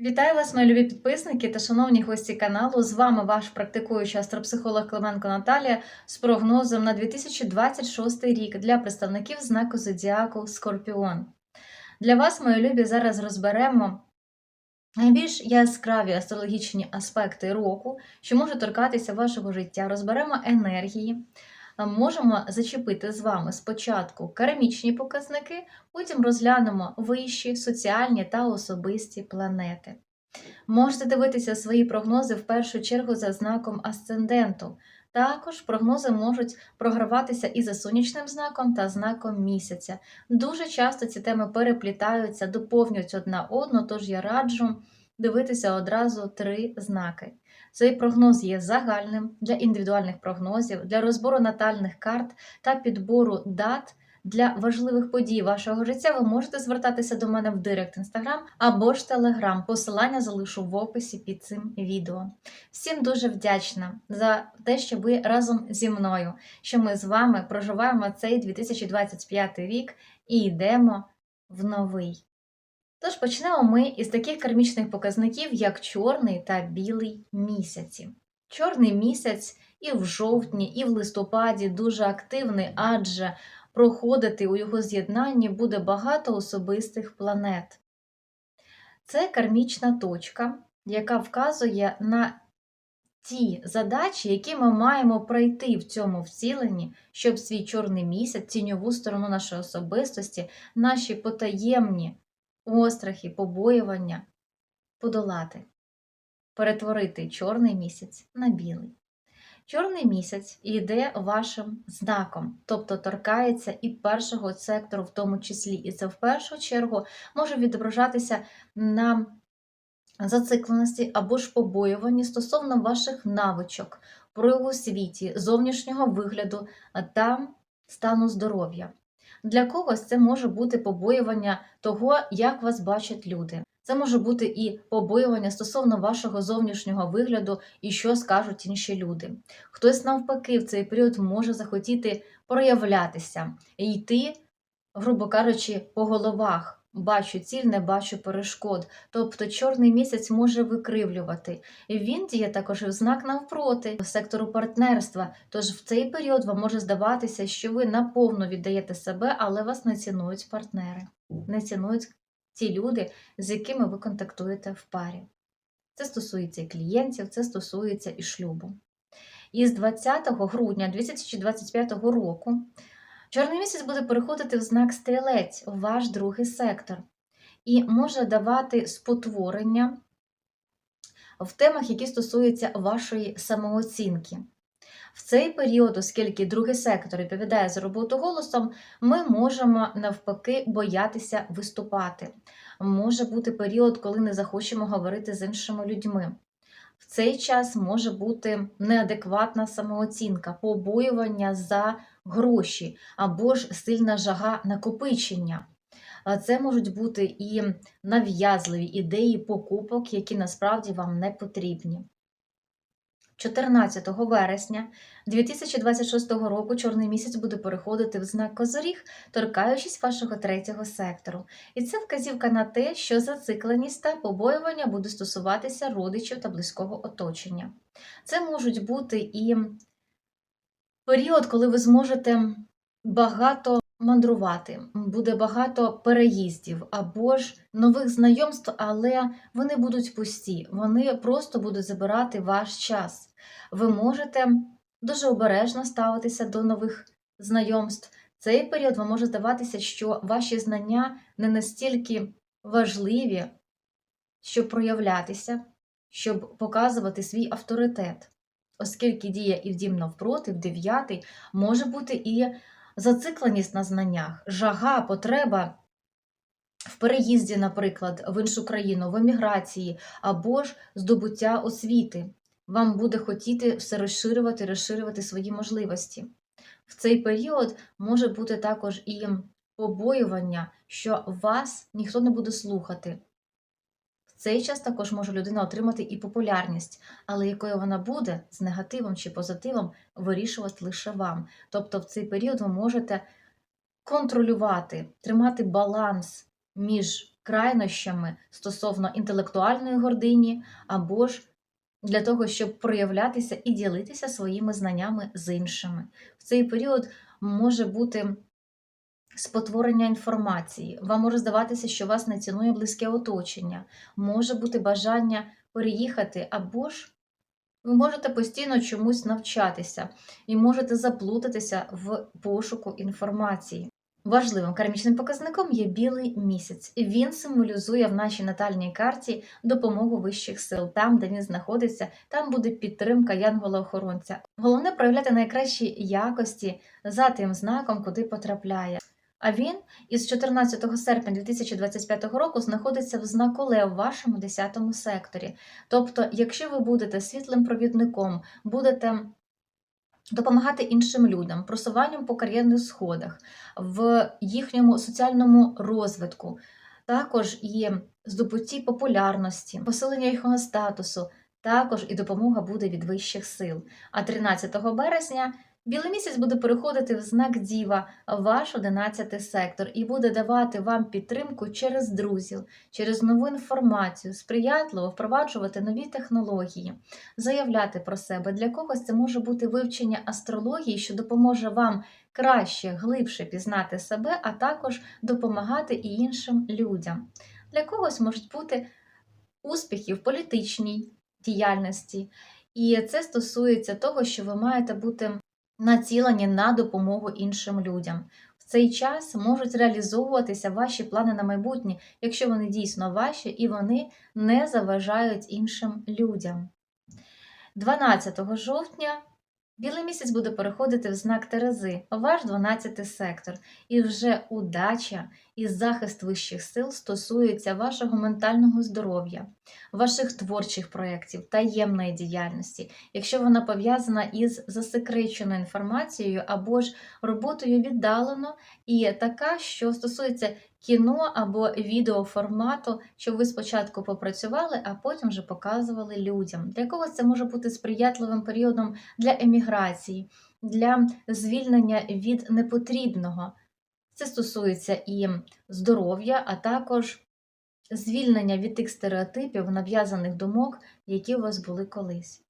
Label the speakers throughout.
Speaker 1: Вітаю вас, мої любі підписники та шановні гості каналу. З вами ваш практикуючий астропсихолог Клименко Наталія з прогнозом на 2026 рік для представників знаку Зодіаку Скорпіон. Для вас, мої любі, зараз розберемо найбільш яскраві астрологічні аспекти року, що можуть торкатися вашого життя. Розберемо енергії. Можемо зачепити з вами спочатку кармічні показники, потім розглянемо вищі, соціальні та особисті планети. Можете дивитися свої прогнози в першу чергу за знаком асценденту. Також прогнози можуть програватися і за сонячним знаком та знаком місяця. Дуже часто ці теми переплітаються, доповнюють одна одну, тож я раджу дивитися одразу три знаки. Цей прогноз є загальним для індивідуальних прогнозів, для розбору натальних карт та підбору дат для важливих подій вашого життя. Ви можете звертатися до мене в Директ Інстаграм або ж Телеграм. Посилання залишу в описі під цим відео. Всім дуже вдячна за те, що ви разом зі мною, що ми з вами проживаємо цей 2025 рік і йдемо в новий. Тож почнемо ми із таких кармічних показників, як чорний та білий місяці. Чорний місяць і в жовтні, і в листопаді дуже активний, адже проходити у його з'єднанні буде багато особистих планет. Це кармічна точка, яка вказує на ті задачі, які ми маємо пройти в цьому вціленні, щоб свій чорний місяць, тіньову сторону нашої особистості, наші потаємні острахи, побоювання подолати, перетворити чорний місяць на білий. Чорний місяць йде вашим знаком, тобто торкається і першого сектору, в тому числі, і це в першу чергу може відображатися на зацикленості або ж побоюванні стосовно ваших навичок, прояву світі, зовнішнього вигляду та стану здоров'я. Для когось це може бути побоювання того, як вас бачать люди. Це може бути і побоювання стосовно вашого зовнішнього вигляду і що скажуть інші люди. Хтось, навпаки, в цей період може захотіти проявлятися і йти, грубо кажучи, по головах. Бачу ціль, не бачу перешкод. Тобто чорний місяць може викривлювати. І Він діє також в знак навпроти сектору партнерства. Тож в цей період вам може здаватися, що ви наповну віддаєте себе, але вас не цінують партнери, не цінують ті люди, з якими ви контактуєте в парі. Це стосується і клієнтів, це стосується і шлюбу. І з 20 грудня 2025 року. Чорний місяць буде переходити в знак стрілець, ваш другий сектор, і може давати спотворення в темах, які стосуються вашої самооцінки. В цей період, оскільки другий сектор відповідає за роботу голосом, ми можемо навпаки боятися виступати. Може бути період, коли не захочемо говорити з іншими людьми. В цей час може бути неадекватна самооцінка, побоювання за гроші або ж сильна жага накопичення. Це можуть бути і нав'язливі ідеї покупок, які насправді вам не потрібні. 14 вересня 2026 року чорний місяць буде переходити в знак Козоріг, торкаючись вашого третього сектору. І це вказівка на те, що зацикленість та побоювання буде стосуватися родичів та близького оточення. Це можуть бути і період, коли ви зможете багато мандрувати, буде багато переїздів або ж нових знайомств, але вони будуть пусті, вони просто будуть забирати ваш час. Ви можете дуже обережно ставитися до нових знайомств. Цей період вам може здаватися, що ваші знання не настільки важливі, щоб проявлятися, щоб показувати свій авторитет, оскільки діє і в дім навпроти, в дев'ятий, може бути і зацикленість на знаннях, жага, потреба в переїзді, наприклад, в іншу країну, в еміграції або ж здобуття освіти. Вам буде хотіти все розширювати, розширювати свої можливості. В цей період може бути також і побоювання, що вас ніхто не буде слухати. В цей час також може людина отримати і популярність, але якою вона буде з негативом чи позитивом, вирішувати лише вам. Тобто в цей період ви можете контролювати, тримати баланс між крайнощами стосовно інтелектуальної гордині, або ж для того, щоб проявлятися і ділитися своїми знаннями з іншими. В цей період може бути спотворення інформації, вам може здаватися, що вас не цінує близьке оточення, може бути бажання переїхати, або ж ви можете постійно чомусь навчатися і можете заплутатися в пошуку інформації. Важливим кармічним показником є білий місяць. Він символізує в нашій натальній карті допомогу вищих сил. Там, де він знаходиться, там буде підтримка янгола-охоронця. Головне проявляти найкращі якості за тим знаком, куди потрапляє. А він із 14 серпня 2025 року знаходиться в знаку Лев в вашому 10 секторі. Тобто, якщо ви будете світлим провідником, будете допомагати іншим людям, просуванням по кар'єрних сходах, в їхньому соціальному розвитку, також і здобутті популярності, посилення їхнього статусу, також і допомога буде від вищих сил. А 13 березня білий місяць буде переходити в знак Діва, ваш 11 сектор, і буде давати вам підтримку через друзів, через нову інформацію, сприятливо впроваджувати нові технології, заявляти про себе. Для когось це може бути вивчення астрології, що допоможе вам краще, глибше пізнати себе, а також допомагати і іншим людям. Для когось можуть бути успіхи в політичній діяльності, і це стосується того, що ви маєте бути націлені на допомогу іншим людям. В цей час можуть реалізовуватися ваші плани на майбутнє, якщо вони дійсно ваші і вони не заважають іншим людям. 12 жовтня білий місяць буде переходити в знак Терези, ваш 12 сектор, і вже удача і захист вищих сил стосується вашого ментального здоров'я, ваших творчих проєктів, таємної діяльності, якщо вона пов'язана із засекреченою інформацією або ж роботою віддалено, і така, що стосується кіно або відеоформату, що ви спочатку попрацювали, а потім вже показували людям. Для когось це може бути сприятливим періодом для еміграції, для звільнення від непотрібного. Це стосується і здоров'я, а також звільнення від тих стереотипів, нав'язаних думок, які у вас були колись.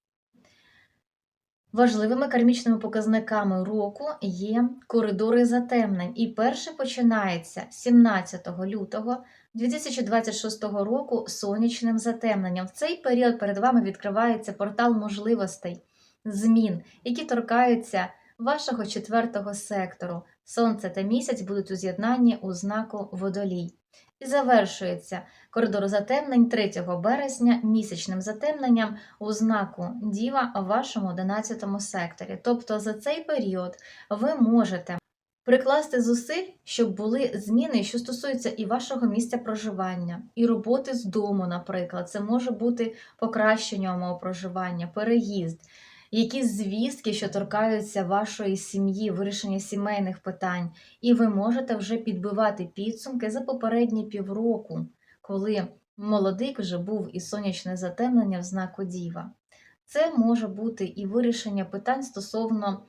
Speaker 1: Важливими кармічними показниками року є коридори затемнень. І перше починається 17 лютого 2026 року сонячним затемненням. В цей період перед вами відкривається портал можливостей, змін, які торкаються вашого четвертого сектору. Сонце та місяць будуть у з'єднанні у знаку водолій. І завершується коридор затемнень 3 березня місячним затемненням у знаку Діва у вашому 11 секторі. Тобто за цей період ви можете прикласти зусиль, щоб були зміни, що стосуються і вашого місця проживання, і роботи з дому, наприклад. Це може бути покращення умов проживання, переїзд якісь звістки, що торкаються вашої сім'ї, вирішення сімейних питань, і ви можете вже підбивати підсумки за попередні півроку, коли молодик вже був і сонячне затемнення в знаку Діва. Це може бути і вирішення питань стосовно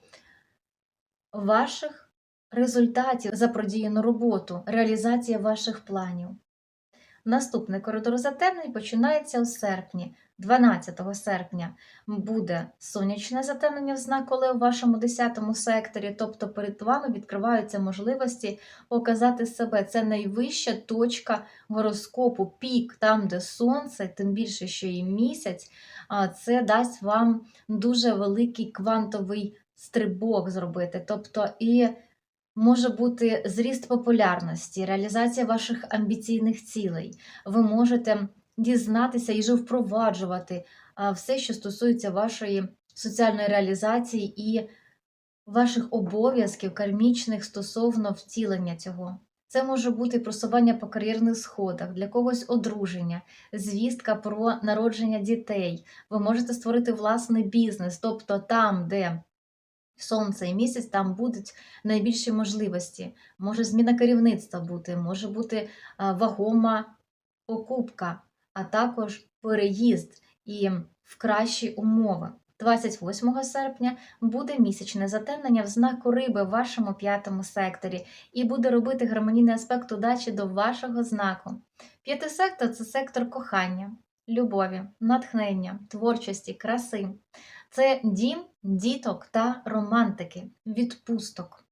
Speaker 1: ваших результатів за продіяну роботу, реалізація ваших планів. Наступний коридор затемнень починається у серпні. 12 серпня буде сонячне затемнення в знаку Лев у вашому 10 секторі, тобто перед вами відкриваються можливості показати себе. Це найвища точка гороскопу, пік, там, де сонце, тим більше, що і місяць, це дасть вам дуже великий квантовий стрибок зробити. Тобто і може бути зріст популярності, реалізація ваших амбіційних цілей. Ви можете дізнатися і вже впроваджувати все, що стосується вашої соціальної реалізації і ваших обов'язків кармічних стосовно втілення цього. Це може бути просування по кар'єрних сходах, для когось одруження, звістка про народження дітей. Ви можете створити власний бізнес, тобто там, де сонце і місяць, там будуть найбільші можливості. Може зміна керівництва бути, може бути вагома покупка а також переїзд і в кращі умови. 28 серпня буде місячне затемнення в знаку риби в вашому п'ятому секторі і буде робити гармонійний аспект удачі до вашого знаку. П'ятий сектор це сектор кохання, любові, натхнення, творчості, краси. Це дім діток та романтики, відпусток,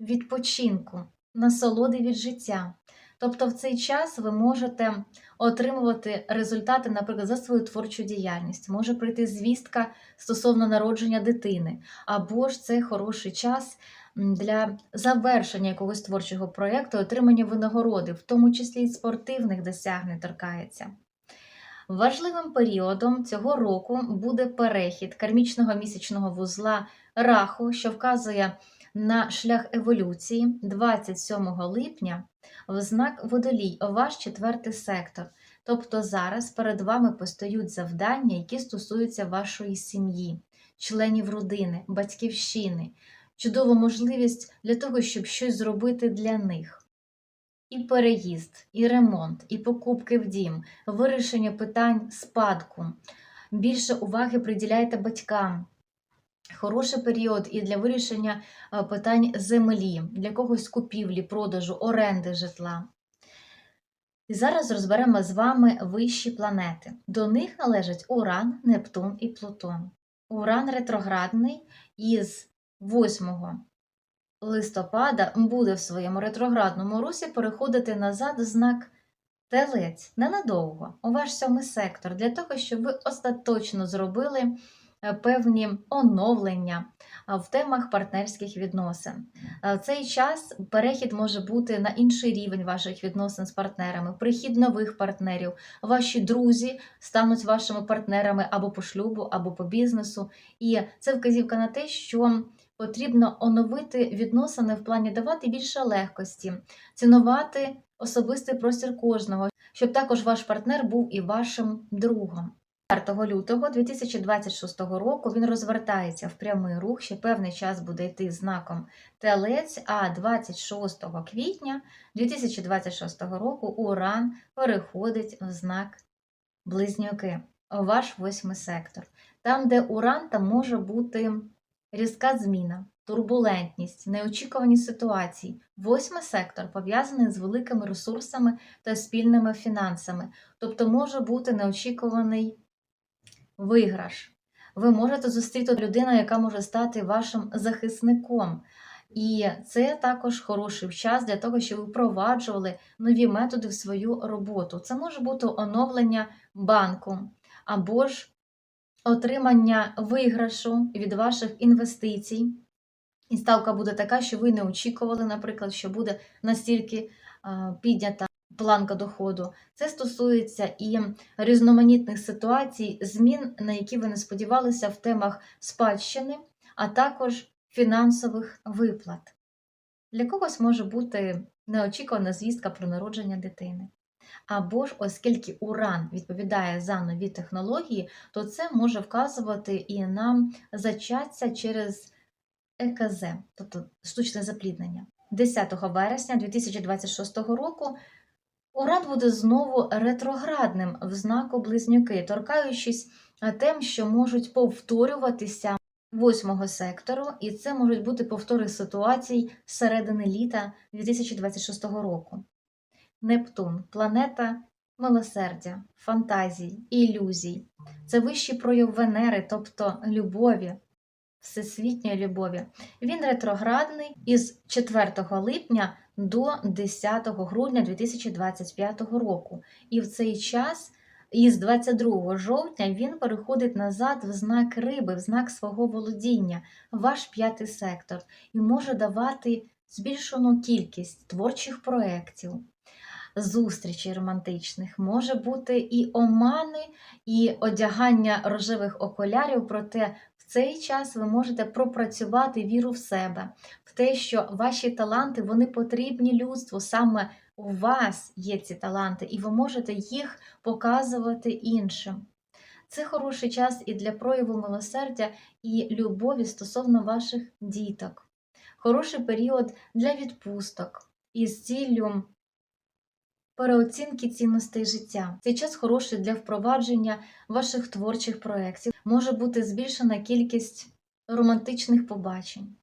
Speaker 1: відпочинку, насолоди від життя. Тобто в цей час ви можете отримувати результати, наприклад, за свою творчу діяльність. Може прийти звістка стосовно народження дитини, або ж це хороший час для завершення якогось творчого проєкту, отримання винагороди, в тому числі і спортивних досягнень торкається. Важливим періодом цього року буде перехід кармічного місячного вузла Раху, що вказує на шлях еволюції 27 липня в знак водолій, ваш четвертий сектор. Тобто зараз перед вами постають завдання, які стосуються вашої сім'ї, членів родини, батьківщини, чудова можливість для того, щоб щось зробити для них. І переїзд, і ремонт, і покупки в дім, вирішення питань спадку. Більше уваги приділяйте батькам. Хороший період і для вирішення е, питань землі, для когось купівлі, продажу, оренди житла. І зараз розберемо з вами вищі планети. До них належать Уран, Нептун і Плутон. Уран ретроградний із 8 листопада буде в своєму ретроградному русі переходити назад знак Телець ненадовго у ваш сьомий сектор, для того, щоб ви остаточно зробили е, певні оновлення в темах партнерських відносин. В цей час перехід може бути на інший рівень ваших відносин з партнерами, прихід нових партнерів, ваші друзі стануть вашими партнерами або по шлюбу, або по бізнесу. І це вказівка на те, що потрібно оновити відносини в плані давати більше легкості, цінувати особистий простір кожного, щоб також ваш партнер був і вашим другом. 4 лютого 2026 року він розвертається в прямий рух, ще певний час буде йти знаком Телець, а 26 квітня 2026 року Уран переходить в знак Близнюки, ваш восьмий сектор. Там, де Уран, там може бути різка зміна, турбулентність, неочікувані ситуації. Восьмий сектор пов'язаний з великими ресурсами та спільними фінансами, тобто може бути неочікуваний виграш. Ви можете зустріти людину, яка може стати вашим захисником. І це також хороший час для того, щоб ви впроваджували нові методи в свою роботу. Це може бути оновлення банку або ж отримання виграшу від ваших інвестицій. І ставка буде така, що ви не очікували, наприклад, що буде настільки піднята планка доходу. Це стосується і різноманітних ситуацій, змін, на які ви не сподівалися в темах спадщини, а також фінансових виплат. Для когось може бути неочікувана звістка про народження дитини. Або ж, оскільки Уран відповідає за нові технології, то це може вказувати і на зачаття через ЕКЗ, тобто штучне запліднення. 10 вересня 2026 року Уран буде знову ретроградним в знаку близнюки, торкаючись тем, що можуть повторюватися восьмого сектору, і це можуть бути повтори ситуацій середини літа 2026 року. Нептун планета милосердя, фантазій, ілюзій. Це вищий прояв Венери, тобто любові, всесвітньої любові. Він ретроградний із 4 липня до 10 грудня 2025 року. І в цей час. Із 22 жовтня він переходить назад в знак риби, в знак свого володіння, ваш п'ятий сектор, і може давати збільшену кількість творчих проєктів, зустрічей романтичних, може бути і омани, і одягання рожевих окулярів, проте в цей час ви можете пропрацювати віру в себе, в те, що ваші таланти вони потрібні людству саме у вас є ці таланти, і ви можете їх показувати іншим. Це хороший час і для прояву милосердя і любові стосовно ваших діток. Хороший період для відпусток із ціллю переоцінки цінностей життя. Цей час хороший для впровадження ваших творчих проєктів. Може бути збільшена кількість романтичних побачень.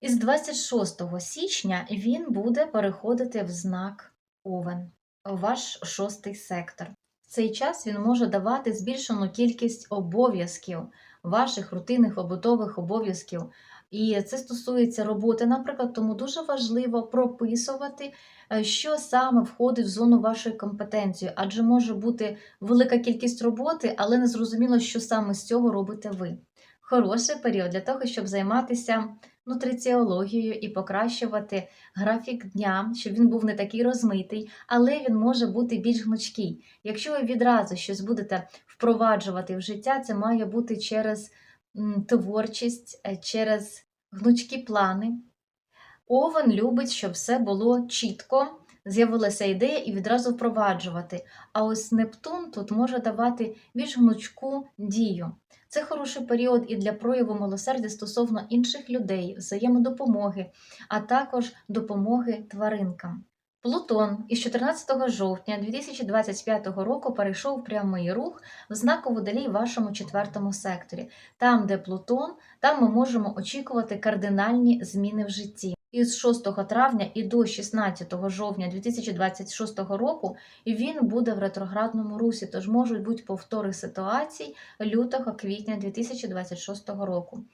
Speaker 1: Із 26 січня він буде переходити в знак Овен, ваш шостий сектор. В цей час він може давати збільшену кількість обов'язків, ваших рутинних побутових обов'язків. І це стосується роботи, наприклад, тому дуже важливо прописувати, е, що саме входить в зону вашої компетенції, адже може бути велика кількість роботи, але не зрозуміло, що саме з цього робите ви. Хороший період для того, щоб займатися нутриціологією і покращувати графік дня, щоб він був не такий розмитий, але він може бути більш гнучкий. Якщо ви відразу щось будете впроваджувати в життя, це має бути через творчість, е, через гнучкі плани. Овен любить, щоб все було чітко, з'явилася ідея і відразу впроваджувати. А ось Нептун тут може давати більш гнучку дію. Це хороший період і для прояву милосердя стосовно інших людей, взаємодопомоги, а також допомоги тваринкам. Плутон із 14 жовтня 2025 року перейшов прямий рух в знаку водолій вашому четвертому секторі. Там, де Плутон, там ми можемо очікувати кардинальні зміни в житті. Із 6 травня і до 16 жовтня 2026 року він буде в ретроградному русі, тож можуть бути повтори ситуацій лютого квітня 2026 року.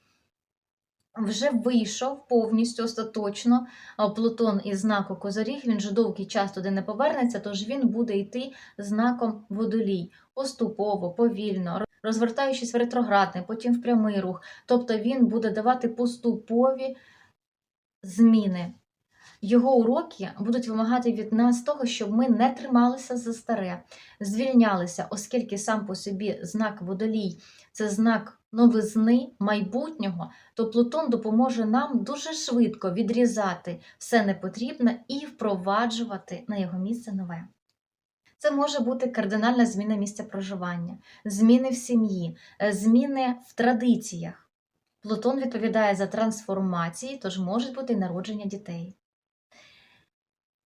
Speaker 1: Вже вийшов повністю остаточно Плутон із знаку Козоріг, він же довгий час туди не повернеться, тож він буде йти знаком водолій поступово, повільно, розвертаючись в ретроградний, потім в прямий рух. Тобто він буде давати поступові зміни. Його уроки будуть вимагати від нас того, щоб ми не трималися за старе, звільнялися, оскільки сам по собі знак водолій це знак новизни майбутнього, то Плутон допоможе нам дуже швидко відрізати все непотрібне і впроваджувати на його місце нове. Це може бути кардинальна зміна місця проживання, зміни в сім'ї, е, зміни в традиціях. Плутон відповідає за трансформації, тож можуть бути й народження дітей.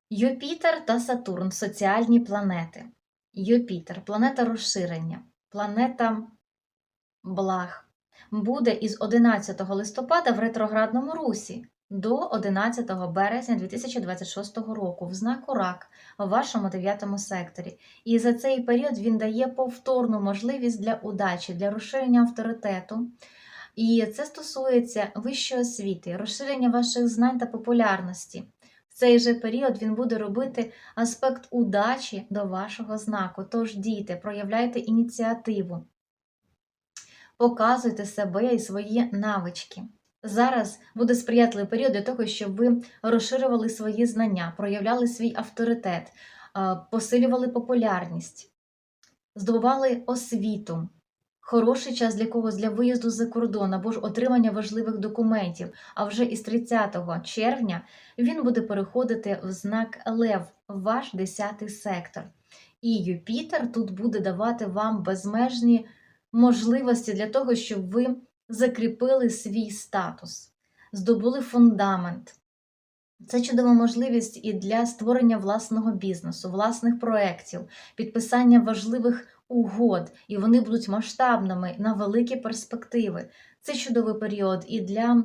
Speaker 1: Юпітер та Сатурн соціальні планети. Юпітер планета розширення, планета благ. Буде із 11 листопада в ретроградному русі до 11 березня 2026 року в знаку Рак у вашому 9 секторі. І за цей період він дає повторну можливість для удачі, для розширення авторитету. І це стосується вищої освіти, розширення ваших знань та популярності. В цей же період він буде робити аспект удачі до вашого знаку. Тож, діти, проявляйте ініціативу, показуйте себе і свої навички. Зараз буде сприятливий період для того, щоб ви розширювали свої знання, проявляли свій авторитет, посилювали популярність, здобували освіту. Хороший час для когось для виїзду за кордон або ж отримання важливих документів. А вже із 30 червня він буде переходити в знак Лев, ваш 10 сектор. І Юпітер тут буде давати вам безмежні можливості для того, щоб ви закріпили свій статус, здобули фундамент. Це чудова можливість і для створення власного бізнесу, власних проєктів, підписання важливих угод, і вони будуть масштабними на великі перспективи. Це чудовий період і для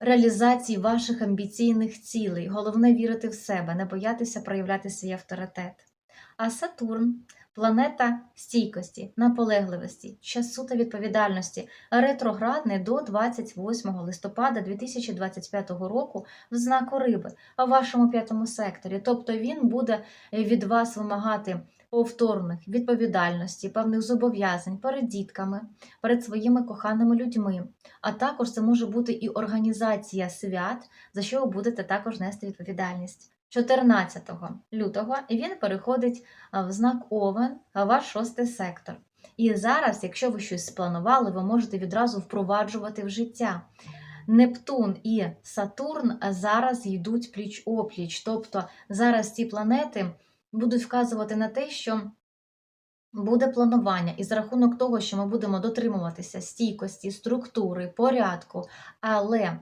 Speaker 1: реалізації ваших амбіційних цілей. Головне вірити в себе, не боятися проявляти свій авторитет. А Сатурн планета стійкості, наполегливості, часу та відповідальності, ретроградний до 28 листопада 2025 року в знаку риби, в вашому п'ятому секторі. Тобто він буде від вас вимагати повторних відповідальності, певних зобов'язань перед дітками, перед своїми коханими людьми. А також це може бути і організація свят, за що ви будете також нести відповідальність. 14 лютого він переходить в знак Овен, ваш шостий сектор. І зараз, якщо ви щось спланували, ви можете відразу впроваджувати в життя. Нептун і Сатурн зараз йдуть пліч опліч. Тобто зараз ці планети будуть вказувати на те, що буде планування, і за рахунок того, що ми будемо дотримуватися стійкості, структури, порядку, але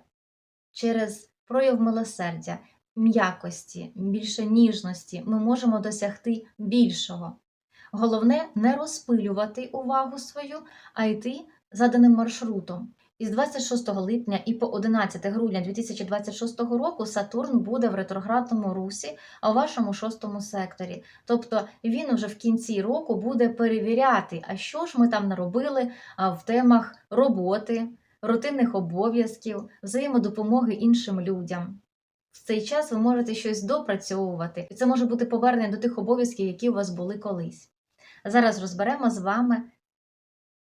Speaker 1: через прояв милосердя, м'якості, більше ніжності. Ми можемо досягти більшого. Головне не розпилювати увагу свою, а йти заданим маршрутом. Із 26 липня і по 11 грудня 2026 року Сатурн буде в ретроградному русі, а у вашому шостому секторі. Тобто він уже в кінці року буде перевіряти, а що ж ми там наробили в темах роботи, рутинних обов'язків, взаємодопомоги іншим людям. В цей час ви можете щось допрацьовувати, і це може бути повернення до тих обов'язків, які у вас були колись. Зараз розберемо з вами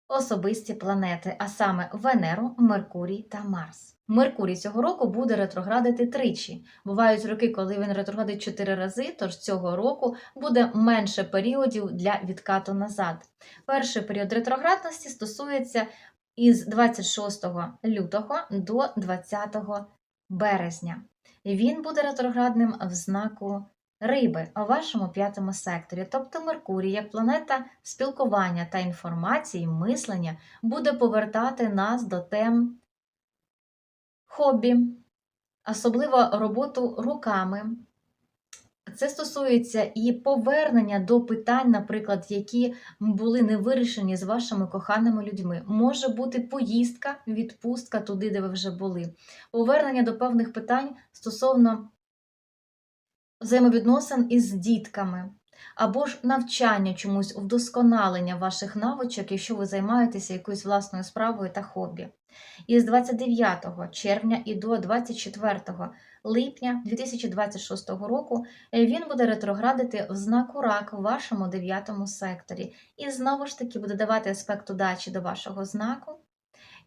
Speaker 1: особисті планети, а саме Венеру, Меркурій та Марс. Меркурій цього року буде ретроградити тричі. Бувають роки, коли він ретроградить чотири рази, тож цього року буде менше періодів для відкату назад. Перший період ретроградності стосується із 26 лютого до 20 березня. Він буде ретроградним в знаку Риби у вашому п'ятому секторі, тобто Меркурій, як планета спілкування та інформації, мислення, буде повертати нас до тем хобі, особливо роботу руками. Це стосується і повернення до питань, наприклад, які були не вирішені з вашими коханими людьми. Може бути поїздка, відпустка туди, де ви вже були, повернення до певних питань стосовно взаємовідносин із дітками, або ж навчання чомусь, вдосконалення ваших навичок, якщо ви займаєтеся якоюсь власною справою та хобі. І з 29 червня і до 24 липня 2026 року він буде ретроградити в знаку рак в вашому дев'ятому секторі. І знову ж таки буде давати аспект удачі до вашого знаку.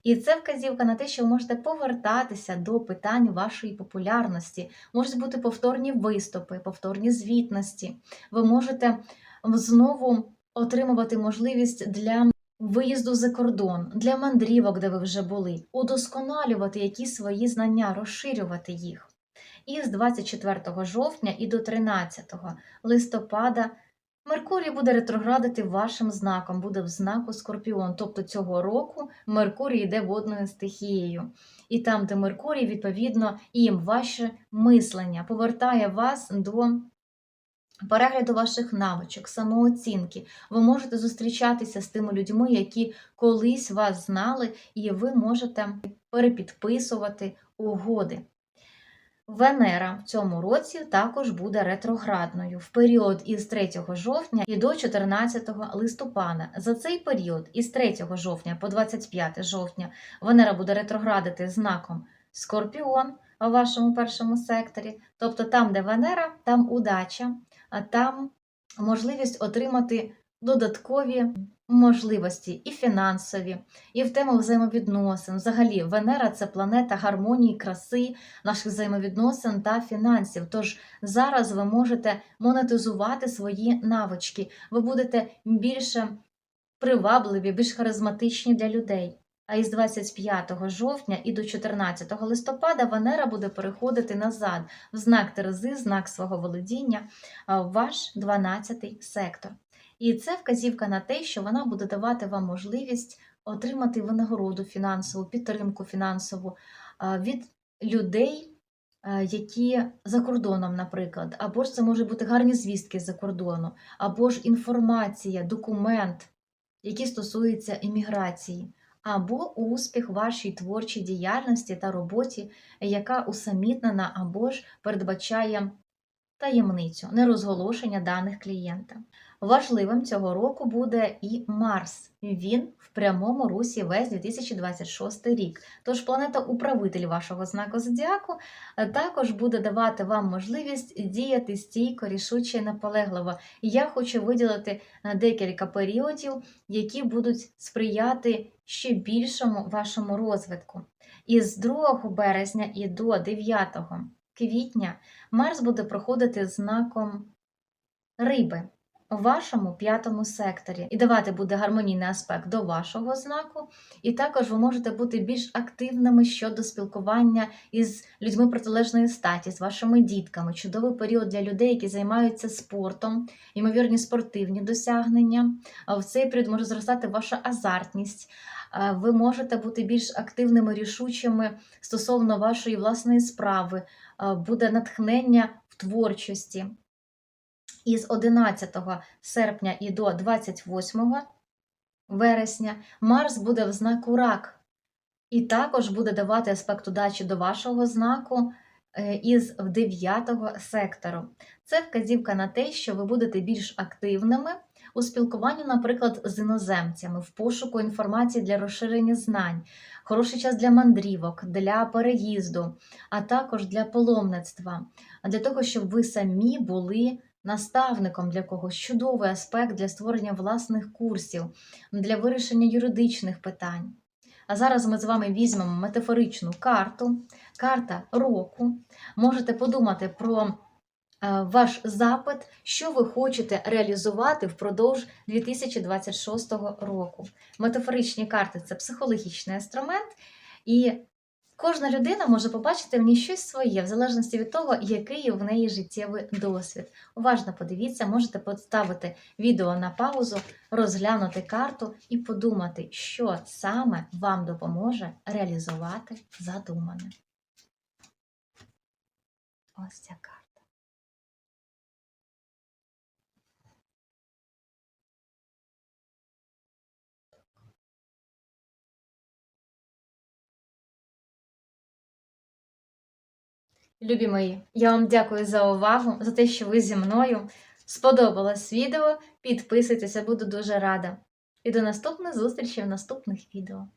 Speaker 1: І це вказівка на те, що ви можете повертатися до питань вашої популярності. Можуть бути повторні виступи, повторні звітності. Ви можете знову отримувати можливість для виїзду за кордон, для мандрівок, де ви вже були, удосконалювати якісь свої знання, розширювати їх. І з 24 жовтня і до 13 листопада Меркурій буде ретроградити вашим знаком, буде в знаку Скорпіон. Тобто цього року Меркурій йде водною стихією. І там, де Меркурій, відповідно, і ваше мислення повертає вас до перегляду ваших навичок, самооцінки. Ви можете зустрічатися з тими людьми, які колись вас знали, і ви можете перепідписувати угоди. Венера в цьому році також буде ретроградною в період із 3 жовтня і до 14 листопада. За цей період із 3 жовтня по 25 жовтня Венера буде ретроградити знаком Скорпіон у вашому першому секторі. Тобто там, де Венера, там удача, а там можливість отримати додаткові можливості і фінансові, і в тему взаємовідносин. Взагалі, Венера це планета гармонії, краси, наших взаємовідносин та фінансів. Тож зараз ви можете монетизувати свої навички, ви будете більше привабливі, більш харизматичні для людей. А із 25 жовтня і до 14 листопада Венера буде переходити назад в знак Терези, знак свого володіння, в ваш 12 сектор. І це вказівка на те, що вона буде давати вам можливість отримати винагороду фінансову, підтримку фінансову від людей, які за кордоном, наприклад, або ж це можуть бути гарні звістки з-за кордону, або ж інформація, документ, який стосується імміграції, або успіх вашій творчій діяльності та роботі, яка усамітнена або ж передбачає таємницю, нерозголошення даних клієнта. Важливим цього року буде і Марс. Він в прямому русі весь 2026 рік. Тож планета управитель вашого знаку зодіаку також буде давати вам можливість діяти стійко, рішуче і наполегливо. Я хочу виділити декілька періодів, які будуть сприяти ще більшому вашому розвитку. Із 2 березня і до 9 квітня Марс буде проходити знаком риби у вашому п'ятому секторі. І давати буде гармонійний аспект до вашого знаку. І також ви можете бути більш активними щодо спілкування із людьми протилежної статі, з вашими дітками. Чудовий період для людей, які займаються спортом, ймовірні спортивні досягнення. В цей період може зростати ваша азартність. Ви можете бути більш активними, рішучими стосовно вашої власної справи, буде натхнення в творчості. Із 11 серпня і до 28 вересня Марс буде в знаку рак. І також буде давати аспект удачі до вашого знаку е, із 9 сектору. Це вказівка на те, що ви будете більш активними у спілкуванні, наприклад, з іноземцями, в пошуку інформації для розширення знань, хороший час для мандрівок, для переїзду, а також для паломництва, для того, щоб ви самі були наставником для когось, чудовий аспект для створення власних курсів, для вирішення юридичних питань. А зараз ми з вами візьмемо метафоричну карту, карта року. Можете подумати про е, ваш запит, що ви хочете реалізувати впродовж 2026 року. Метафоричні карти це психологічний інструмент, і кожна людина може побачити в ній щось своє, в залежності від того, який в неї життєвий досвід. Уважно подивіться, можете поставити відео на паузу, розглянути карту і подумати, що саме вам допоможе реалізувати задумане. Ось ця карта. Любі мої, я вам дякую за увагу, за те, що ви зі мною. Сподобалось відео. Підписуйтеся, буду дуже рада. І до наступних зустрічей в наступних відео.